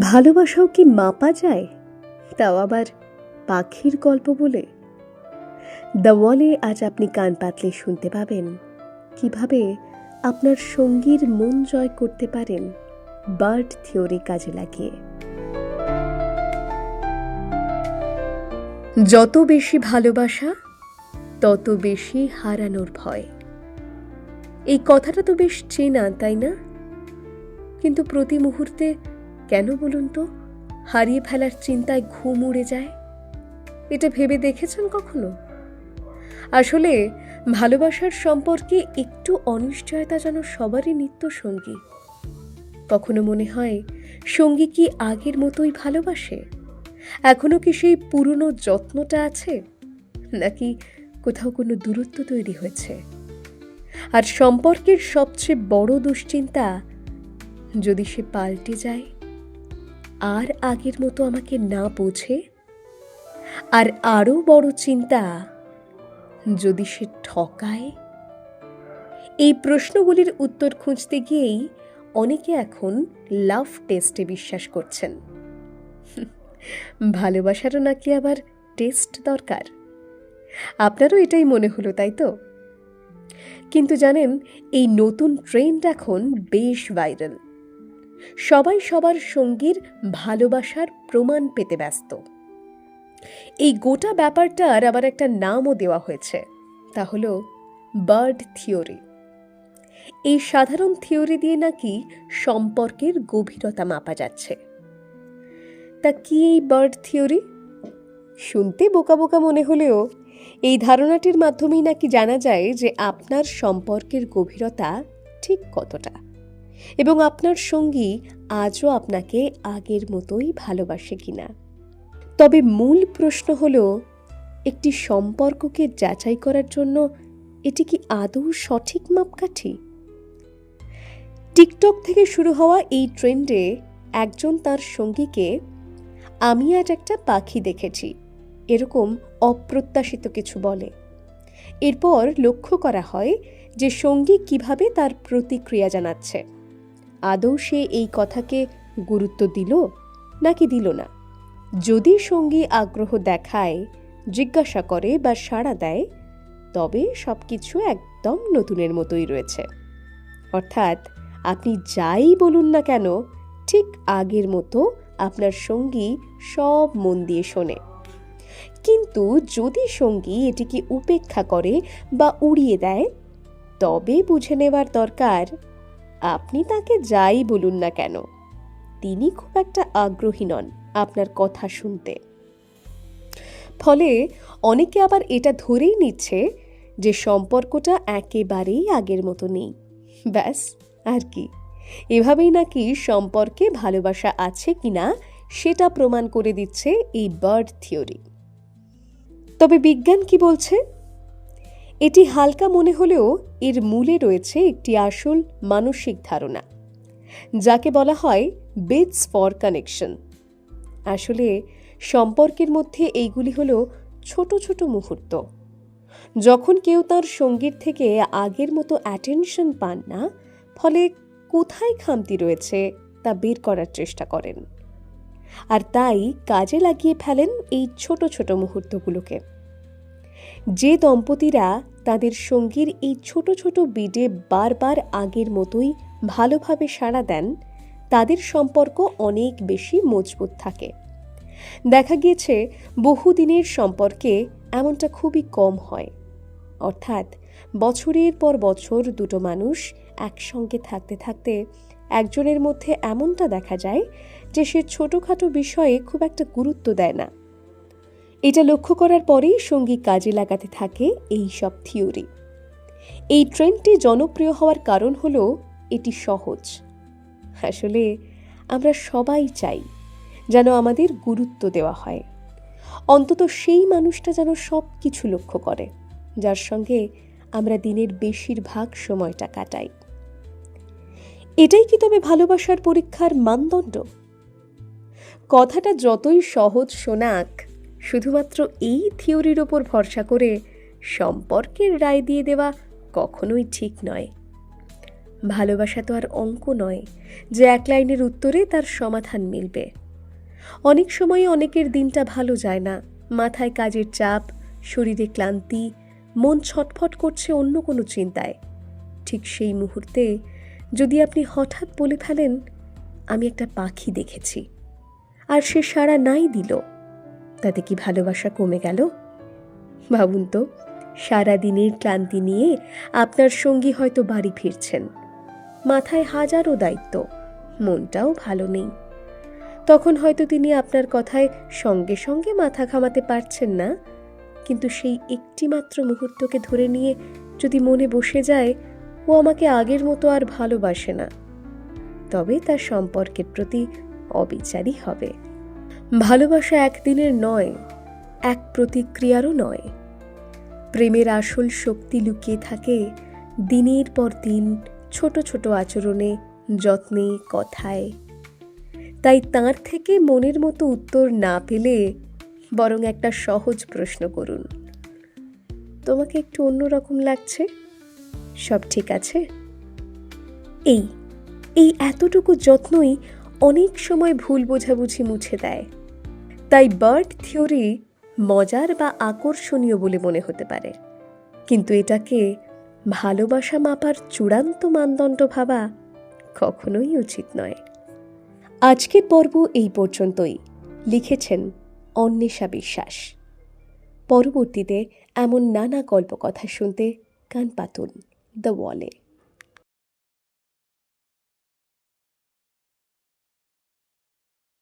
ভালোবাসাও কি মাপা যায়? তাও আবার পাখির গল্প বলে। দ্য ওয়ালে আজ আপনি কান পাতলে শুনতে পাবেন। কীভাবে আপনার সঙ্গীর মন জয় করতে পারেন বার্ড থিওরি কাজে লাগিয়ে। যত বেশি ভালোবাসা, তত বেশি হারানোর ভয়। এই কথাটা তো বেশ চেনা, তাই না? কিন্তু প্রতি মুহূর্তে কেন বলুন তো? হারিয়ে ফেলার চিন্তায় ঘুম উড়ে যায়। এটা ভেবে দেখেছেন কখনো? আসলে, ভালোবাসার সম্পর্কে একটু অনিশ্চয়তা যেন সবারই নিত্য সঙ্গী। কখনো মনে হয়, সঙ্গী কি আগের মতোই ভালোবাসে? এখনও কি সেই পুরনো যত্নটা আছে? নাকি কোথাও কোনো দূরত্ব তৈরি হয়েছে? আর সম্পর্কের সবচেয়ে বড় দুশ্চিন্তা, যদি সে পাল্টে যায়? আর আগের মতো আমাকে না বোঝে? আর আরও বড় চিন্তা, যদি সে ঠকায়? এই প্রশ্নগুলির উত্তর খুঁজতে গিয়েই অনেকে এখন লাভ টেস্টে বিশ্বাস করছেন। ভালোবাসারও নাকি আবার টেস্ট দরকার? আপনারও এটাই মনে হলো, তাই তো? কিন্তু জানেন, এই নতুন ট্রেন্ড এখন বেশ ভাইরাল। সবাই সবার সঙ্গীর ভালোবাসার প্রমাণ পেতে ব্যস্ত। এই গোটা ব্যাপারটার আবার একটা নামও দেওয়া হয়েছে, তা হলো বার্ড থিওরি। এই সাধারণ থিওরি দিয়ে নাকি সম্পর্কের গভীরতা মাপা যাচ্ছে। তা কি এই বার্ড থিওরি? শুনতে বোকা বোকা মনে হলেও এই ধারণাটির মাধ্যমেই নাকি জানা যায় যে আপনার সম্পর্কের গভীরতা ঠিক কতটা। এবং আপনার সঙ্গী আজও আপনাকে আগের মতোই ভালোবাসে কিনা। তবে মূল প্রশ্ন হল, একটি সম্পর্ককে যাচাই করার জন্য এটি কি আদৌ সঠিক মাপকাঠি? টিকটক থেকে শুরু হওয়া এই ট্রেন্ডে একজন তার সঙ্গীকে, আমি আজ একটা পাখি দেখেছি। এরকম অপ্রত্যাশিত কিছু বলে। এরপর লক্ষ্য করা হয় যে সঙ্গী কীভাবে তার প্রতিক্রিয়া জানাচ্ছে। আদৌ সে এই কথাকে গুরুত্ব দিল নাকি দিল না? যদি সঙ্গী আগ্রহ দেখায়, জিজ্ঞাসা করে বা সাড়া দেয়, তবে সব কিছু একদম নতুনের মতোই রয়েছে। অর্থাৎ আপনি যাই বলুন না কেন, ঠিক আগের মতো আপনার সঙ্গী সব মন দিয়ে শোনে। কিন্তু যদি সঙ্গী এটিকে উপেক্ষা করে বা উড়িয়ে দেয়, তবে বুঝে নেওয়ার দরকার আপনি তাকে যাই বলুন না কেন। তিনি খুব একটা আগ্রহী নন আপনার কথা শুনতে। ফলে অনেকে আবার এটা ধরেই নিচ্ছে যে সম্পর্কটা একেবারেই আগের মতো নেই। ব্যাস, আর কি। এভাবেই নাকি সম্পর্কে ভালোবাসা আছে কিনা সেটা প্রমাণ করে দিচ্ছে এই বার্ড থিওরি তবে বিজ্ঞান কি বলছে? এটি হালকা মনে হলেও এর মূলে রয়েছে একটি আসল মানসিক ধারণা, যাকে বলা হয় বেডস ফর কানেকশন। আসলে সম্পর্কের মধ্যে এইগুলি হলো ছোট ছোট মুহূর্ত। যখন কেউ তার সঙ্গীর থেকে আগের মতো অ্যাটেনশন পান না, ফলে কোথায় খামতি রয়েছে তা বের করার চেষ্টা করেন। আর তাই কাজে লাগিয়ে ফেলেন এই ছোট ছোট মুহূর্তগুলোকে। যে দম্পতিরা তাদের সঙ্গীর এই ছোট ছোট বিডে বারবার আগের মতোই ভালোভাবে সাড়া দেন, তাদের সম্পর্ক অনেক বেশি মজবুত থাকে। দেখা গিয়েছে, বহুদিনের সম্পর্কে এমনটা খুবই কম হয়। অর্থাৎ, বছরের পর বছর দুটো মানুষ একসঙ্গে থাকতে থাকতে একজনের মধ্যে এমনটা দেখা যায় যে সে ছোটোখাটো বিষয়ে খুব একটা গুরুত্ব দেয় না। এটা লক্ষ্য করার পরেই সঙ্গী কাজে লাগাতে থাকে এই সব থিওরি। এই ট্রেন্ডটি জনপ্রিয় হওয়ার কারণ হল এটি সহজ। আসলে আমরা সবাই চাই যেন আমাদের গুরুত্ব দেওয়া হয়। অন্তত সেই মানুষটা যেন সব কিছু লক্ষ্য করে, যার সঙ্গে আমরা দিনের বেশিরভাগ সময়টা কাটাই। এটাই কি তবে ভালোবাসার পরীক্ষার মানদণ্ড? কথাটা যতই সহজ শোনাক শুধুমাত্র এই থিওরির ওপর ভরসা করে সম্পর্কের রায় দিয়ে দেওয়া কখনোই ঠিক নয়। ভালোবাসা তো আর অঙ্ক নয়, যে এক লাইনের উত্তরে তার সমাধান মিলবে। অনেক সময় অনেকের দিনটা ভালো যায় না, মাথায় কাজের চাপ, শরীরে ক্লান্তি, মন ছটফট করছে অন্য কোনো চিন্তায়। ঠিক সেই মুহূর্তে যদি আপনি হঠাৎ বলে ফেলেন, আমি একটা পাখি দেখেছি। আর সে সাড়া নাই দিল। তাতে কি ভালোবাসা কমে গেল? ভাবুন তো সারা দিনের ক্লান্তি নিয়ে আপনার সঙ্গী হয়তো বাড়ি ফিরছেন। মাথায় হাজারো দায়িত্ব, মনটাও ভালো নেই। তখন হয়তো তিনি আপনার কথায় সঙ্গে সঙ্গে মাথা ঘামাতে পারছেন না। কিন্তু সেই একটিমাত্র মুহূর্তকে ধরে নিয়ে যদি মনে বসে যায়, ও আমাকে আগের মতো আর ভালোবাসে না। তবে তার সম্পর্কের প্রতি অবিচারই হবে। ভালোবাসা একদিনের নয়, এক প্রতিক্রিয়ারও নয়। প্রেমের আসল শক্তি লুকিয়ে থাকে দিনের পর দিন ছোট ছোট আচরণে, যত্নে, কথায়। তাই তার থেকে মনের মতো উত্তর না পেলে বরং একটা সহজ প্রশ্ন করুন। তোমাকে একটু অন্যরকম লাগছে? সব ঠিক আছে? এই এই এতটুকু যত্নই অনেক সময় ভুল বোঝাবুঝি মুছে দেয়। তাই বার্ড থিওরি মজার বা আকর্ষণীয় বলে মনে হতে পারে। কিন্তু এটাকে ভালোবাসা মাপার চূড়ান্ত মানদণ্ড ভাবা কখনোই উচিত নয়। আজকের পর্ব এই পর্যন্তই। লিখেছেন অন্বেষা বিশ্বাস। পরবর্তীতে এমন নানা গল্প কথা শুনতে কান পাতুন দ্য ওয়ালে।